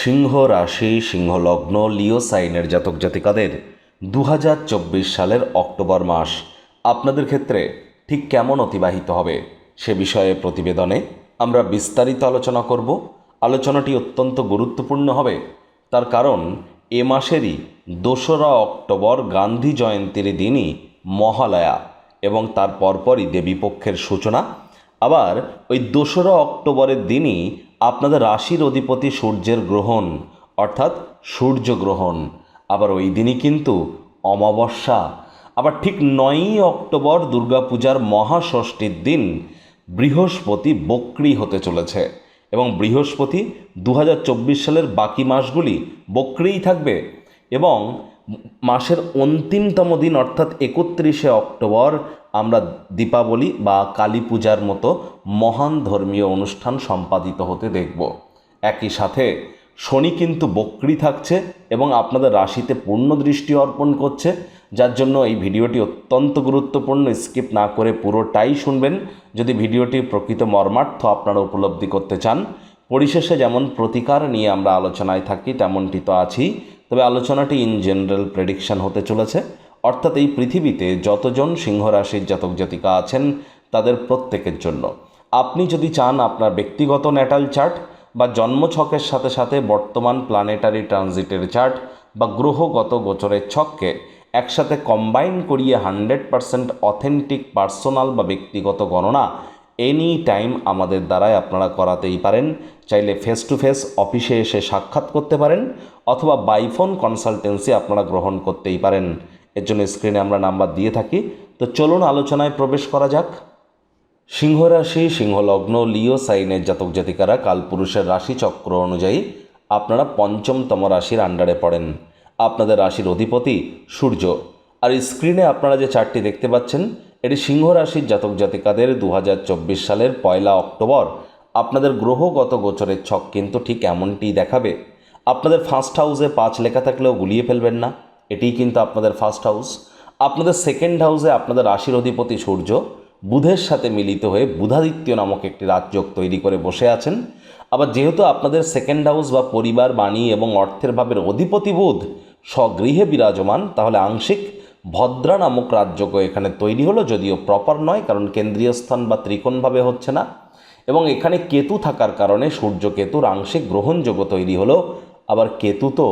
সিংহ রাশি সিংহ লগ্ন লিও সাইনের জাতক জাতিকাদের দু হাজার চব্বিশ সালের অক্টোবর মাস আপনাদের ক্ষেত্রে ঠিক কেমন অতিবাহিত হবে সে বিষয়ে প্রতিবেদনে আমরা বিস্তারিত আলোচনা করব। আলোচনাটি অত্যন্ত গুরুত্বপূর্ণ হবে, তার কারণ এ মাসেরই দোসরা অক্টোবর গান্ধী জয়ন্তীর দিনই মহালয়া এবং তার পরপরই দেবীপক্ষের সূচনা। আবার ওই দোসরা অক্টোবরের দিনই আপনাদের রাশির অধিপতি সূর্যের গ্রহণ, অর্থাৎ সূর্যগ্রহণ আবার ওই দিনই কিন্তু অমাবস্যা। আবার ঠিক নয়ই অক্টোবর দুর্গাপূজার মহাষষ্ঠীর দিন বৃহস্পতি বক্রি হতে চলেছে এবং বৃহস্পতি দু হাজার চব্বিশ সালের বাকি মাসগুলি বক্রিই থাকবে এবং মাসের অন্তিমতম দিন, অর্থাৎ একত্রিশে অক্টোবর আমরা দীপাবলি বা কালী পূজার মতো মহান ধর্মীয় অনুষ্ঠান সম্পাদিত হতে দেখব। একই সাথে শনি কিন্তু বক্রি থাকছে এবং আপনাদের রাশিতে পূর্ণ দৃষ্টি অর্পণ করছে, যার জন্য এই ভিডিওটি অত্যন্ত গুরুত্বপূর্ণ। স্কিপ না করে পুরোটাই শুনবেন। যদি ভিডিওটি প্রকৃত মর্মার্থ আপনারা উপলব্ধি করতে চান, পরিশেষে যেমন প্রতিকার নিয়ে আমরা আলোচনায় থাকি, তেমনটি তো আছি তবে আলোচনাটি ইন জেনারেল প্রেডিকশন হতে চলেছে। অর্থাৎ এই পৃথিবীতে যতজন সিংহ রাশির জাতক জাতিকা আছেন, তাদের প্রত্যেকের জন্য। আপনি যদি চান আপনার ব্যক্তিগত ন্যাটাল চার্ট বা জন্মছকের সাথে সাথে বর্তমান প্ল্যানেটারি ট্রানজিটের চার্ট বা গ্রহগত গোচরের ছককে একসাথে কম্বাইন করিয়ে হান্ড্রেড পারসেন্ট অথেন্টিক পার্সোনাল বা ব্যক্তিগত গণনা এনি টাইম আমাদের দ্বারাই আপনারা করাতেই পারেন। চাইলে ফেস টু ফেস অফিসে এসে সাক্ষাৎ করতে পারেন অথবা বাইফোন কনসালটেন্সি আপনারা গ্রহণ করতেই পারেন। এর জন্য স্ক্রিনে আমরা নাম্বার দিয়ে থাকি। তো চলুন আলোচনায় প্রবেশ করা যাক। সিংহ রাশি সিংহলগ্ন লিও, সাইনের জাতক জাতিকারা কালপুরুষের রাশি চক্র অনুযায়ী আপনারা পঞ্চমতম রাশির আন্ডারে পড়েন। আপনাদের রাশির অধিপতি সূর্য। আর স্ক্রিনে আপনারা যে চারটি দেখতে পাচ্ছেন, এটি সিংহ রাশির জাতক জাতিকাদের দু হাজার চব্বিশ সালের পয়লা অক্টোবর। আপনাদের গ্রহগত গোচরের ছক কিন্তু ঠিক এমনটিই দেখাবে। আপনাদের ফার্স্ট হাউসে পাঁচ লেখা থাকলেও গুলিয়ে ফেলবেন না। এটিই কিন্তু আপনাদের ফার্স্ট হাউস আপনাদের সেকেন্ড হাউসে আপনাদের রাশির অধিপতি সূর্য বুধের সাথে মিলিত হয়ে বুধাদিত্য নামক একটি রাজযোগ তৈরি করে বসে আছেন। আবার যেহেতু আপনাদের সেকেন্ড হাউস বা পরিবার, বাণী এবং অর্থের ভাবের অধিপতি বুধ স্বগৃহে বিরাজমান, তাহলে আংশিক ভদ্রা নামক রাজযোগ এখানে তৈরি হলো, যদিও প্রপার নয়, কারণ কেন্দ্রীয় স্থান বা ত্রিকোণভাবে হচ্ছে না। এবং এখানে কেতু থাকার কারণে সূর্য কেতুর আংশিক গ্রহণযোগ্য তৈরি হলো। আবার কেতু তো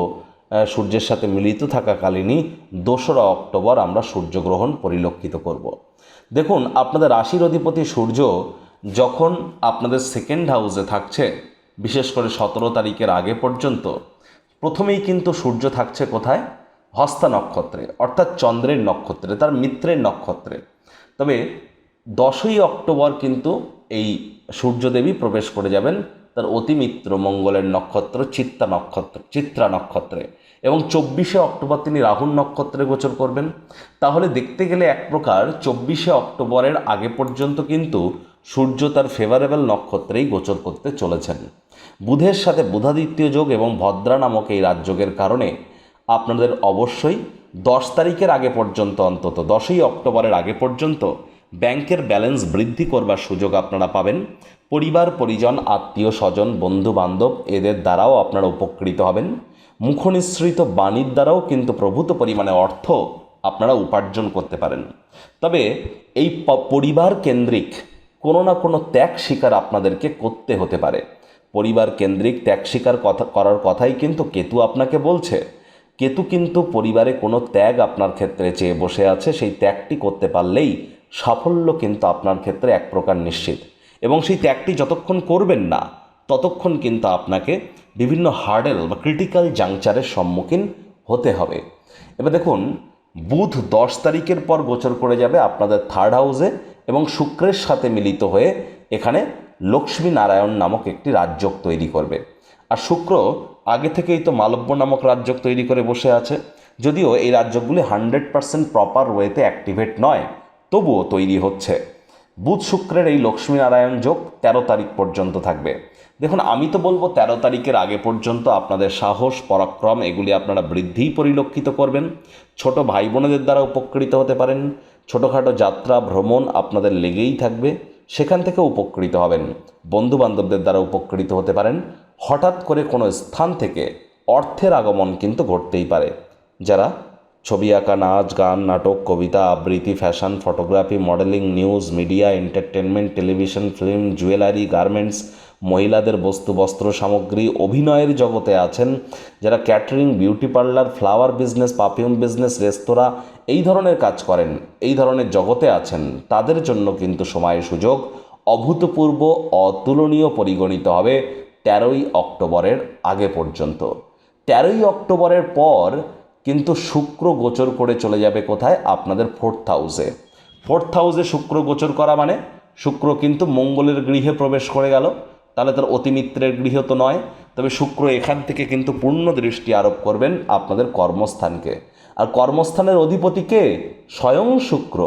সূর্যের সাথে মিলিত থাকাকালীনই দোসরা অক্টোবর আমরা সূর্যগ্রহণ পরিলক্ষিত করব। দেখুন, আপনাদের রাশির অধিপতি সূর্য যখন আপনাদের সেকেন্ড হাউসে থাকছে, বিশেষ করে সতেরো তারিখের আগে পর্যন্ত, প্রথমেই কিন্তু সূর্য থাকছে কোথায়? হস্তা নক্ষত্রে, অর্থাৎ চন্দ্রের নক্ষত্রে, তার মিত্রের নক্ষত্রে। তবে দশই অক্টোবর কিন্তু এই সূর্যদেবী প্রবেশ করে যাবেন তার অতিমিত্র মঙ্গলের নক্ষত্র, চিত্তা নক্ষত্র, চিত্রা নক্ষত্রে। এবং চব্বিশে অক্টোবর তিনি রাহুল নক্ষত্রে গোচর করবেন। তাহলে দেখতে গেলে এক প্রকার চব্বিশে অক্টোবরের আগে পর্যন্ত কিন্তু সূর্য তার ফেভারেবল নক্ষত্রেই গোচর করতে চলেছেন। বুধের সাথে বুধাদিত্য যোগ এবং ভদ্রা নামক এই রাজযোগের কারণে আপনাদের অবশ্যই দশ তারিখের আগে পর্যন্ত অন্তত, দশই অক্টোবরের আগে পর্যন্ত ব্যাংকের ব্যালেন্স বৃদ্ধি করবার সুযোগ আপনারা পাবেন। পরিবার, পরিজন, আত্মীয়, স্বজন বন্ধু বান্ধব এদের দ্বারাও আপনারা উপকৃত হবেন। মুখনিসৃত বাণীর দ্বারাও কিন্তু প্রভূত পরিমাণে অর্থ আপনারা উপার্জন করতে পারেন। তবে এই পরিবার কেন্দ্রিক কোনো না কোনো ত্যাগ স্বীকার আপনাদেরকে করতে হতে পারে। পরিবার কেন্দ্রিক ত্যাগ স্বীকার কথা, করার কথাই কিন্তু কেতু আপনাকে বলছে। কেতু কিন্তু পরিবারে কোনো ত্যাগ আপনার ক্ষেত্রে চেয়ে বসে আছে, সেই ত্যাগটি করতে পারলেই সাফল্য কিন্তু আপনার ক্ষেত্রে এক প্রকার নিশ্চিত। এবং সেই ত্যাগটি যতক্ষণ করবেন না ততক্ষণ কিন্তু আপনাকে বিভিন্ন হার্ডেল বা ক্রিটিক্যাল জাংচারের সম্মুখীন হতে হবে। এবার দেখুন, বুধ দশ তারিখের পর গোচর করে যাবে আপনাদের থার্ড হাউসে এবং শুক্রের সাথে মিলিত হয়ে এখানে লক্ষ্মী নারায়ণ নামক একটি রাজযোগ তৈরি করবে। আর শুক্র আগে থেকেই তো মালব্য নামক রাজযোগ তৈরি করে বসে আছে। যদিও এই রাজ্যগুলি হান্ড্রেড পার্সেন্ট প্রপার ওয়েতে অ্যাক্টিভেট নয়, তবুও তৈরি হচ্ছে। বুধ শুক্রের এই লক্ষ্মীনারায়ণ যোগ তেরো তারিখ পর্যন্ত থাকবে। দেখুন, আমি তো বলব তেরো তারিখের আগে পর্যন্ত আপনাদের সাহস, পরাক্রম, এগুলি আপনারা বৃদ্ধিই পরিলক্ষিত করবেন। ছোট ভাই বোনেদের দ্বারা উপকৃত হতে পারেন। ছোটোখাটো যাত্রা, ভ্রমণ আপনাদের লেগেই থাকবে। সেখান থেকে উপকৃত হবেন। বন্ধু বান্ধবদের দ্বারা উপকৃত হতে পারেন। হঠাৎ করে কোনো স্থান থেকে অর্থের আগমন কিন্তু ঘটতেই পারে। যারা ছবি আঁকা, নাচ, গান, নাটক, কবিতা, আবৃত্তি, fashion, photography, modelling, news, media, entertainment, television, film, jewellery, garments মহিলাদের বস্তু, বস্ত্র, সামগ্রী, অভিনয়ের জগতে আছেন, যারা catering, beauty parlour, flower business, perfume business, রেস্তোরাঁ, এই ধরনের কাজ করেন, এই ধরনের জগতে আছেন। তাদের জন্য কিন্তু সময় সুযোগ অভূতপূর্ব, অতুলনীয় পরিগণিত হবে তেরোই অক্টোবরের আগে পর্যন্ত। তেরোই অক্টোবরের পর কিন্তু শুক্র গোচর করে চলে যাবে কোথায়? আপনাদের ফোর্থ হাউসে। ফোর্থ হাউসে শুক্র গোচর করা মানে? শুক্র কিন্তু মঙ্গলের গৃহে প্রবেশ করে গেল। তাহলে তার অতিমিত্রের গৃহ তো নয়, তবে শুক্র এখান থেকে কিন্তু পূর্ণ দৃষ্টি আরোপ করবেন আপনাদের কর্মস্থানকে। আর কর্মস্থানের অধিপতি কে? স্বয়ং শুক্র।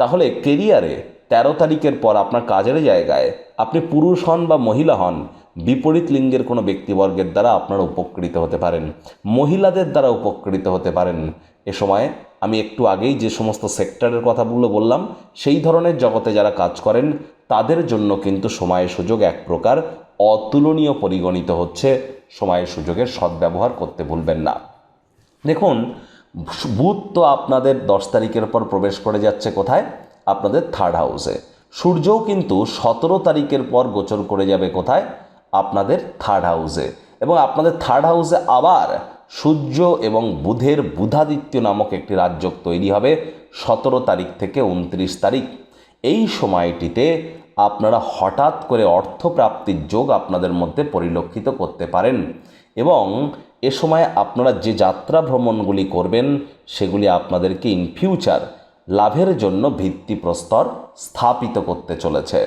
তাহলে কেরিয়ারে তেরো তারিখের পর আপনার কাজের জায়গায় আপনি পুরুষ হন বা মহিলা হন, বিপরীত লিঙ্গের কোনো ব্যক্তিবর্গের দ্বারা আপনারা উপকৃত হতে পারেন, মহিলাদের দ্বারা উপকৃত হতে পারেন। এ সময় আমি একটু আগেই যে সমস্ত সেক্টরের কথাগুলো বললাম, সেই ধরনের জগতে যারা কাজ করেন, তাদের জন্য কিন্তু সময়ের সুযোগ এক প্রকার অতুলনীয় পরিগণিত হচ্ছে। সময়ের সুযোগের সদ্ব্যবহার করতে ভুলবেন না। দেখুন বুধ তো আপনাদের দশ তারিখের পর প্রবেশ করে যাচ্ছে কোথায়? আপনাদের থার্ড হাউসে সূর্যও কিন্তু সতেরো তারিখের পর গোচর করে যাবে কোথায়? আপনাদের থার্ড হাউসে এবং আপনাদের থার্ড হাউসে আবার সূর্য এবং বুধের বুধাদিত্য নামক একটি রাজ্য তৈরি হবে সতেরো তারিখ থেকে উনত্রিশ তারিখ। এই সময়টিতে আপনারা হঠাৎ করে অর্থপ্রাপ্তির যোগ আপনাদের মধ্যে পরিলক্ষিত করতে পারেন এবং এ সময় আপনারা যে যাত্রা ভ্রমণগুলি করবেন সেগুলি আপনাদেরকে ইন ফিউচার লাভের জন্য ভিত্তিপ্রস্তর স্থাপিত করতে চলেছে।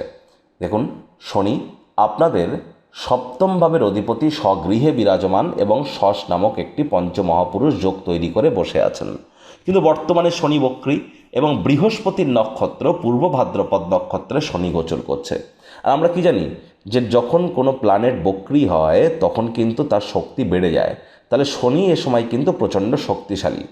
দেখুন, শনি আপনাদের সপ্তম ভাবের অধিপতি স্বগৃহে বিরাজমান এবং শশ নামক একটি পঞ্চমহাপুরুষ যোগ তৈরি করে বসে আছেন। কিন্তু বর্তমানে শনি বক্রী এবং বৃহস্পতির নক্ষত্র পূর্ব ভাদ্রপদ নক্ষত্রে শনি গোচর করছে। আর আমরা কি জানি যে যখন কোনো প্ল্যানেট বক্রী হয়, তখন কিন্তু তার শক্তি বেড়ে যায়। তাহলে শনি এ সময় কিন্তু প্রচণ্ড শক্তিশালী।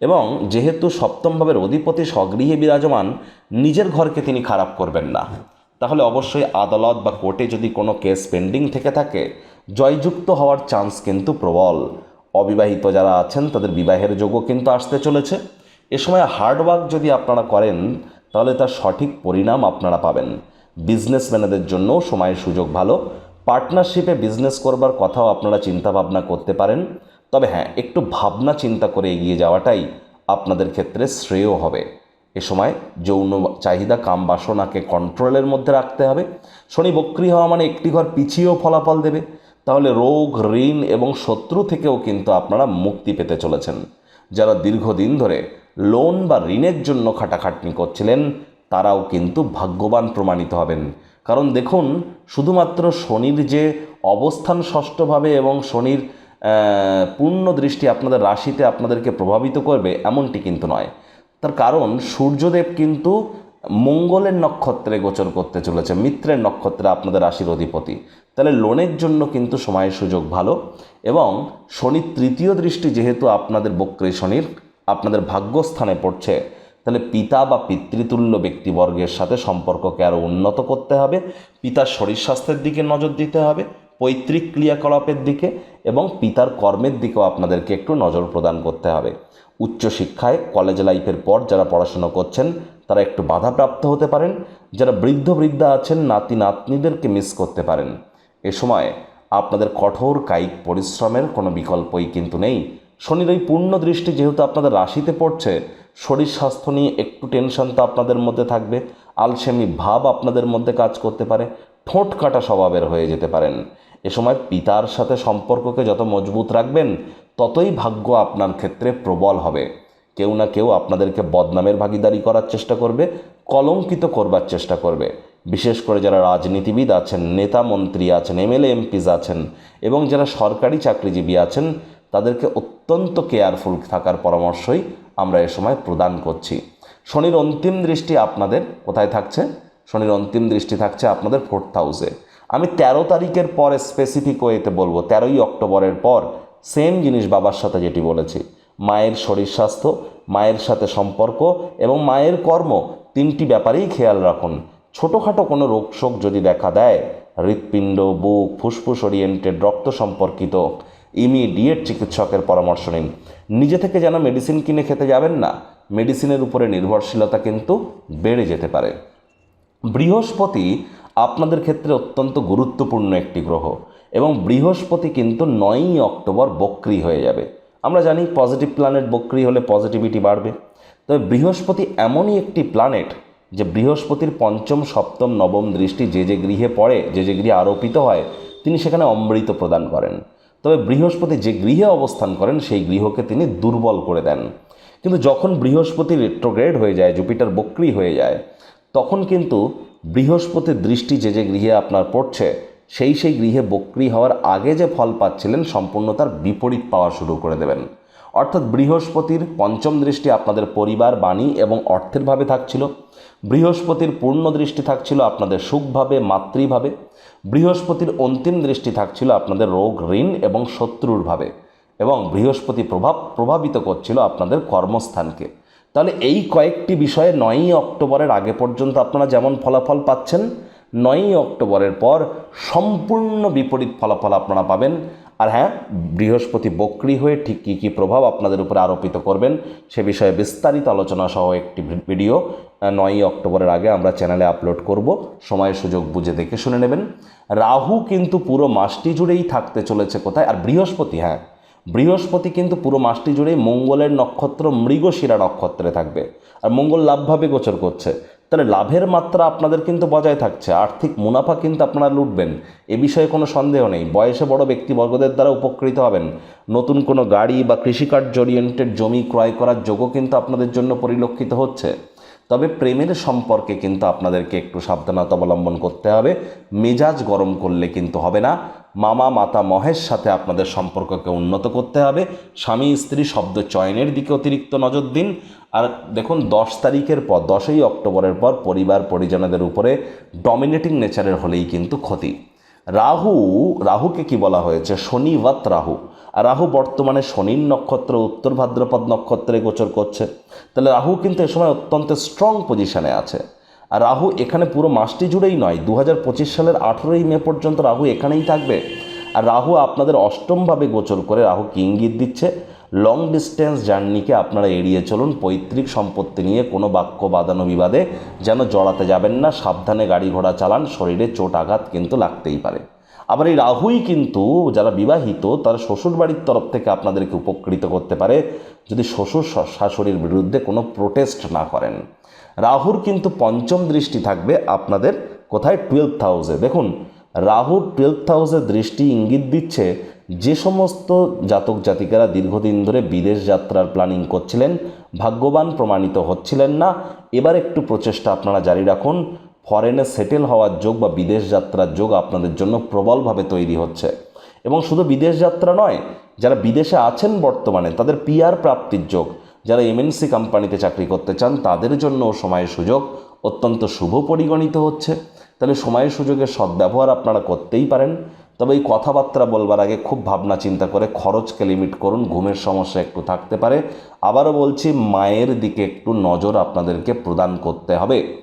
এবং যেহেতু সপ্তম ভাবের অধিপতি স্বগৃহে বিরাজমান, নিজের ঘরকে তিনি খারাপ করবেন না। তাহলে অবশ্যই আদালত বা কোর্টে যদি কোনো কেস পেন্ডিং থেকে থাকে, জয়যুক্ত হওয়ার চান্স কিন্তু প্রবল। অবিবাহিত যারা আছেন, তাদের বিবাহের যোগও কিন্তু আসতে চলেছে। এ সময় হার্ডওয়ার্ক যদি আপনারা করেন, তাহলে তার সঠিক পরিণাম আপনারা পাবেন। বিজনেসম্যানেদের জন্যও সময়ের সুযোগ ভালো। পার্টনারশিপে বিজনেস করবার কথাও আপনারা চিন্তা ভাবনা করতে পারেন। তবে হ্যাঁ একটু ভাবনা চিন্তা করে এগিয়ে যাওয়াটাই আপনাদের ক্ষেত্রে শ্রেয় হবে। এ সময় যৌন চাহিদা, কাম বাসনাকে কন্ট্রোলের মধ্যে রাখতে হবে। শনি বক্রি হওয়া মানে একটি ঘর পিছিয়েও ফলাফল দেবে। তাহলে রোগ, ঋণ এবং শত্রু থেকেও কিন্তু আপনারা মুক্তি পেতে চলেছেন। যারা দীর্ঘদিন ধরে লোন বা ঋণের জন্য খাটাখাটনি করছিলেন, তারাও কিন্তু ভাগ্যবান প্রমাণিত হবেন। কারণ দেখুন, শুধুমাত্র শনির যে অবস্থান ষষ্ঠভাবে এবং শনির পূর্ণ দৃষ্টি আপনাদের রাশিতে আপনাদেরকে প্রভাবিত করবে, এমনটি কিন্তু নয়। তার কারণ সূর্যদেব কিন্তু মঙ্গলের নক্ষত্রে গোচর করতে চলেছে, মিত্রের নক্ষত্রে আপনাদের রাশির অধিপতি তাহলে লোনের জন্য কিন্তু সময়ের সুযোগ ভালো এবং শনির তৃতীয় দৃষ্টি যেহেতু আপনাদের বক্রে শনির, আপনাদের ভাগ্যস্থানে পড়ছে, তাহলে পিতা বা পিতৃতুল্য ব্যক্তিবর্গের সাথে সম্পর্ককে আরও উন্নত করতে হবে, পিতার শরীর স্বাস্থ্যের দিকে নজর দিতে হবে, পৈতৃক ক্রিয়াকলাপের দিকে এবং পিতার কর্মের দিকেও আপনাদেরকে একটু নজর প্রদান করতে হবে। উচ্চশিক্ষায় কলেজ লাইফের পর যারা পড়াশুনো করছেন, তারা একটু বাধাপ্রাপ্ত হতে পারেন। যারা বৃদ্ধ বৃদ্ধা আছেন, নাতি নাতনিদেরকে মিস করতে পারেন। এ সময় আপনাদের কঠোর কায়িক পরিশ্রমের কোনো বিকল্পই কিন্তু নেই। শনির ওই পূর্ণ দৃষ্টি যেহেতু আপনাদের রাশিতে পড়ছে, শরীর স্বাস্থ্য নিয়ে একটু টেনশন তো আপনাদের মধ্যে থাকবে। আলসেমি ভাব আপনাদের মধ্যে কাজ করতে পারে। ঠোঁট কাটা স্বভাবের হয়ে যেতে পারেন। এ সময় পিতার সাথে সম্পর্ককে যত মজবুত রাখবেন ততই ভাগ্য আপনার ক্ষেত্রে প্রবল হবে। কেউ না কেউ আপনাদেরকে বদনামের ভাগিদারি করার চেষ্টা করবে, কলঙ্কিত করবার চেষ্টা করবে। বিশেষ করে যারা রাজনীতিবিদ আছেন, নেতা মন্ত্রী আছেন, এমএলএ এমপিজ আছেন এবং যারা সরকারি চাকরিজীবী আছেন, তাদেরকে অত্যন্ত কেয়ারফুল থাকার পরামর্শই আমরা এ সময় প্রদান করছি। শনির অন্তিম দৃষ্টি আপনাদের কোথায় থাকছে? শনির অন্তিম দৃষ্টি থাকছে আপনাদের ফোর্থ হাউসে। আমি তেরো তারিখের পরে স্পেসিফিক ওয়েতে বলব, তেরোই অক্টোবরের পর সেম জিনিস বাবার সাথে যেটি বলেছি। মায়ের শরীর স্বাস্থ্য, মায়ের সাথে সম্পর্ক এবং মায়ের কর্ম তিনটি ব্যাপারেই খেয়াল রাখুন। ছোটোখাটো কোনো রোগ শোক যদি দেখা দেয়, হৃৎপিণ্ড, বুক, ফুসফুস ওরিয়েন্টেড রক্ত সম্পর্কিত ইমিডিয়েট চিকিৎসকের পরামর্শ নিন। নিজে থেকে যেন মেডিসিন কিনে খেতে যাবেন না। মেডিসিনের উপরে নির্ভরশীলতা কিন্তু বেড়ে যেতে পারে। বৃহস্পতি আপনাদের ক্ষেত্রে অত্যন্ত গুরুত্বপূর্ণ একটি গ্রহ। এবং বৃহস্পতি কিন্তু নয়ই অক্টোবর বক্রি হয়ে যাবে। আমরা জানি পজিটিভ প্ল্যানেট বক্রি হলে পজিটিভিটি বাড়বে। তবে বৃহস্পতি এমনই একটি প্ল্যানেট যে বৃহস্পতির পঞ্চম, সপ্তম, নবম দৃষ্টি যে যে গৃহে পড়ে, যে যে গৃহে আরোপিত হয়, তিনি সেখানে অমৃত প্রদান করেন। তবে বৃহস্পতি যে গৃহে অবস্থান করেন, সেই গৃহকে তিনি দুর্বল করে দেন। কিন্তু যখন বৃহস্পতি রেট্রোগ্রেড হয়ে যায়, জুপিটার বক্রি হয়ে যায়, তখন কিন্তু বৃহস্পতির দৃষ্টি যে যে গৃহে আপনার পড়ছে সেই সেই গৃহে বক্রি হওয়ার আগে যে ফল পাচ্ছিলেন সম্পূর্ণ তার বিপরীত পাওয়া শুরু করে দেবেন। অর্থাৎ বৃহস্পতির পঞ্চম দৃষ্টি আপনাদের পরিবার, বাণী এবং অর্থের ভাবে থাকছিল। বৃহস্পতির পূর্ণ দৃষ্টি থাকছিল আপনাদের সুখভাবে, মাতৃভাবে। বৃহস্পতির অন্তিম দৃষ্টি থাকছিল আপনাদের রোগ, ঋণ এবং শত্রুর ভাবে। এবং বৃহস্পতি প্রভাব প্রভাবিত করছিল আপনাদের কর্মস্থানকে। তাহলে এই কয়েকটি বিষয়ে নয়ই অক্টোবরের আগে পর্যন্ত আপনারা যেমন ফলাফল পাচ্ছেন নয়ই অক্টোবরের পর সম্পূর্ণ বিপরীত ফলাফল আপনারা পাবেন। আর হ্যাঁ বৃহস্পতি বক্রি হয়ে ঠিক কী কী প্রভাব আপনাদের উপরে আরোপিত করবেন সে বিষয়ে বিস্তারিত আলোচনা সহ একটি ভিডিও নয়ই অক্টোবরের আগে আমরা চ্যানেলে আপলোড করব। সময় সুযোগ বুঝে দেখে শুনে নেবেন। রাহু কিন্তু পুরো মাসটি জুড়েই থাকতে চলেছে কোথায়? আর বৃহস্পতি হ্যাঁ বৃহস্পতি কিন্তু পুরো মাসটি জুড়েই মঙ্গলের নক্ষত্র মৃগশিরা নক্ষত্রে থাকবে। আর মঙ্গল লাভভাবে গোচর করছে। তাহলে লাভের মাত্রা আপনাদের কিন্তু বজায় থাকছে। আর্থিক মুনাফা কিন্তু আপনারা লুটবেন। এ বিষয়ে কোনো সন্দেহ নেই। বয়সে বড় ব্যক্তিবর্গদের দ্বারা উপকৃত হবেন। নতুন কোনো গাড়ি বা কৃষিকার্য ওরিয়েন্টেড জমি ক্রয় করার যোগও কিন্তু আপনাদের জন্য পরিলক্ষিত হচ্ছে। তবে প্রেমের সম্পর্কে কিন্তু আপনাদেরকে একটু সাবধানতা অবলম্বন করতে হবে। মেজাজ গরম করলে কিন্তু হবে না। মামা, মাতা মহের সাথে আপনাদের সম্পর্ককে উন্নত করতে হবে। স্বামী, স্ত্রী, শব্দ চয়নের দিকে অতিরিক্ত নজর দিন। আর দেখুন, দশ তারিখের পর, দশই অক্টোবরের পর পরিবার, পরিজনদের উপরে ডমিনেটিং নেচারের হলেই কিন্তু ক্ষতি। রাহু, রাহুকে কি বলা হয়েছে? শনিবত রাহু। রাহু বর্তমানে শনির নক্ষত্র, উত্তর ভাদ্রপদ নক্ষত্রে গোচর করছে। তাহলে রাহু কিন্তু এ সময় অত্যন্ত স্ট্রং পজিশনে আছে। আর রাহু এখানে পুরো মাসটি জুড়েই নয় দু সালের আঠেরোই মে পর্যন্ত রাহু এখানেই থাকবে। আর রাহু আপনাদের অষ্টমভাবে গোচর করে রাহু কি ইঙ্গিত দিচ্ছে লং ডিস্টেন্স জার্নিকে আপনারা এড়িয়ে চলুন, পৈতৃক সম্পত্তি নিয়ে কোনো বাক্য, বাদানো, বিবাদে যেন জড়াতে যাবেন না, সাবধানে গাড়ি ঘোড়া চালান, শরীরে চোট আঘাত কিন্তু লাগতেই পারে। আবার এই রাহুই কিন্তু যারা বিবাহিত, তার শ্বশুর বাড়ির তরফ থেকে আপনাদেরকে উপকৃত করতে পারে যদি শ্বশুর শাশুড়ির বিরুদ্ধে কোনো প্রোটেস্ট না করেন। রাহুর কিন্তু পঞ্চম দৃষ্টি থাকবে আপনাদের কোথায়? টুয়েলভ হাউসে দেখুন, রাহুর টুয়েলভ হাউসের দৃষ্টি ইঙ্গিত দিচ্ছে যে সমস্ত জাতক জাতিকারা দীর্ঘদিন ধরে বিদেশ যাত্রার প্ল্যানিং করছিলেন, ভাগ্যবান প্রমাণিত হচ্ছিলেন না। এবার একটু প্রচেষ্টা আপনারা জারি রাখুন। ফরেনে সেটেল হওয়ার যোগ বা বিদেশ যাত্রার যোগ আপনাদের জন্য প্রবলভাবে তৈরি হচ্ছে। এবং শুধু বিদেশ যাত্রা নয়, যারা বিদেশে আছেন বর্তমানে, তাদের পিআর প্রাপ্তির যোগ। যারা এমএনসি কোম্পানিতে চাকরি করতে চান, তাদের জন্য সময়ের সুযোগ অত্যন্ত শুভ পরিগণিত হচ্ছে। তাহলে সময়ের সুযোগের সদ্ব্যবহার আপনারা করতেই পারেন। তবে এই কথাবার্তা বলবার আগে খুব ভাবনা চিন্তা করে খরচকে লিমিট করুন, ঘুমের সমস্যা একটু থাকতে পারে। আবারও বলছি, মায়ের দিকে একটু নজর আপনাদেরকে প্রদান করতে হবে।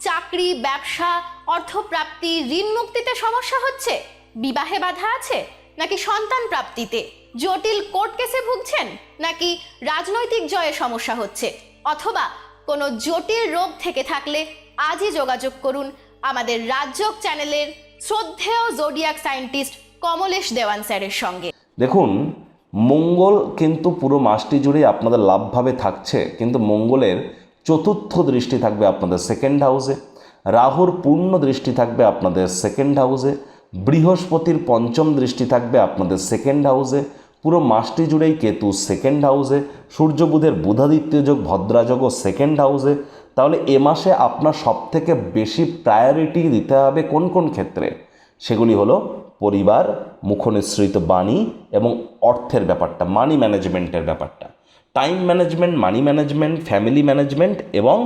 চাকরি, ব্যবসা, অর্থপ্রাপ্তি, ঋণ মুক্তিতে সমস্যা হচ্ছে? বিবাহে বাধা আছে? নাকি সন্তান প্রাপ্তিতে? জটিল কোর্ট কেসে ভুগছেন? নাকি রাজনৈতিক জয়ে সমস্যা হচ্ছে? অথবা কোনো জটিল রোগ থেকে থাকলে আজই যোগাযোগ করুন আমাদের রাজ্যক চ্যানেলের শ্রদ্ধেয় জোডিয়াক সায়েন্টিস্ট কমলেশ দেওয়ান স্যারের সঙ্গে। দেখুন, মঙ্গল কিন্তু পুরো মাসটি জুড়ে আপনাদের লাভভাবে থাকছে, কিন্তু মঙ্গলের চতুর্থ দৃষ্টি থাকবে আপনাদের সেকেন্ড হাউসে রাহুর পূর্ণ দৃষ্টি থাকবে আপনাদের সেকেন্ড হাউসে বৃহস্পতির পঞ্চম দৃষ্টি থাকবে আপনাদের সেকেন্ড হাউসে পুরো মাসটি জুড়েই কেতু সেকেন্ড হাউসে সূর্য বুধের বুধাদিত্য যোগ ভদ্রাযোগও সেকেন্ড হাউসে তাহলে এ মাসে আপনার সবথেকে বেশি প্রায়োরিটি দিতে হবে কোন কোন ক্ষেত্রে? সেগুলি হলো পরিবার, মুখনিসৃত বাণী এবং অর্থের ব্যাপারটা মানি ম্যানেজমেন্টের ব্যাপারটা। Time management money management family management এবং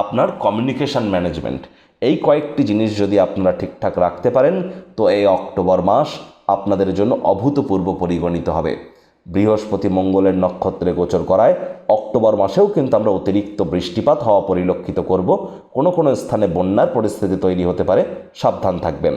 আপনার কমিউনিকেশন ম্যানেজমেন্ট এই কয়েকটি জিনিস যদি আপনারা ঠিকঠাক রাখতে পারেন, তো এই অক্টোবর মাস আপনাদের জন্য অভূতপূর্ব পরিগণিত হবে। বৃহস্পতি মঙ্গলের নক্ষত্রে গোচর করায় অক্টোবর মাসেও কিন্তু আমরা অতিরিক্ত বৃষ্টিপাত হওয়া পরিলক্ষিত করব। কোনো কোনো স্থানে বন্যার পরিস্থিতি তৈরি হতে পারে, সাবধান থাকবেন।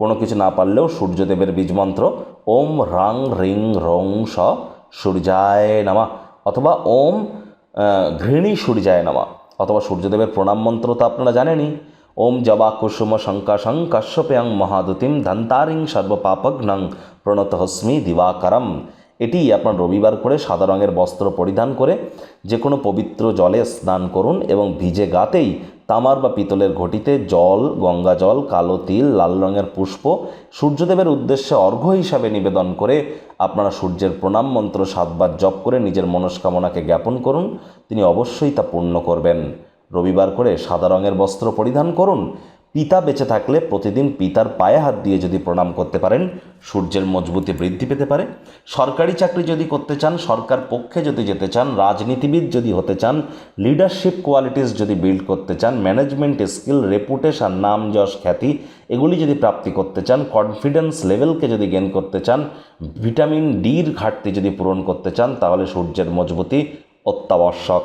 কোনো কিছু না পারলেও সূর্যদেবের বীজমন্ত্র, ওম রাং রিং রং স সূর্যায় নামা, অথবা ওম ঘৃণী সূর্যায় নামা, অথবা সূর্যদেবের প্রণাম মন্ত্র তো আপনারা জানেনই। ওম জবা কুসুম শঙ্কাশং কাশ্যপেয়ং মহাদুতিম ধন্তারিং সর্বপাপঘ্নং প্রণতহস্মি দিবাকরম। এটি আপনার রবিবার করে সাদা রঙের বস্ত্র পরিধান করে যে কোনো পবিত্র জলে স্নান করুন এবং ভিজে গাতেই তামার বা পিতলের ঘটিতে জল, গঙ্গা জল, কালো তিল, লাল রঙের পুষ্প, সূর্যদেবের উদ্দেশ্যে অর্ঘ্য হিসাবে নিবেদন করে আপনারা সূর্যের প্রণাম মন্ত্র সাতবার জপ করে নিজের মনস্কামনাকে জ্ঞাপন করুন। তিনি অবশ্যই তা পূর্ণ করবেন। রবিবার করে সাদা রঙের বস্ত্র পরিধান করুন। পিতা বেঁচে থাকলে প্রতিদিন পিতার পায়ে হাত দিয়ে যদি প্রণাম করতে পারেন, সূর্যের মজবুতি বৃদ্ধি পেতে পারে। সরকারি চাকরি যদি করতে চান, সরকার পক্ষে যদি যেতে চান, রাজনীতিবিদ যদি হতে চান লিডারশিপ কোয়ালিটিস যদি বিল্ড করতে চান ম্যানেজমেন্ট স্কিল রেপুটেশন নাম যশ, খ্যাতি, এগুলি যদি প্রাপ্তি করতে চান কনফিডেন্স লেভেলকে যদি গেন করতে চান ভিটামিন ডির ঘাটতি যদি পূরণ করতে চান, তাহলে সূর্যের মজবুতি অত্যাবশ্যক।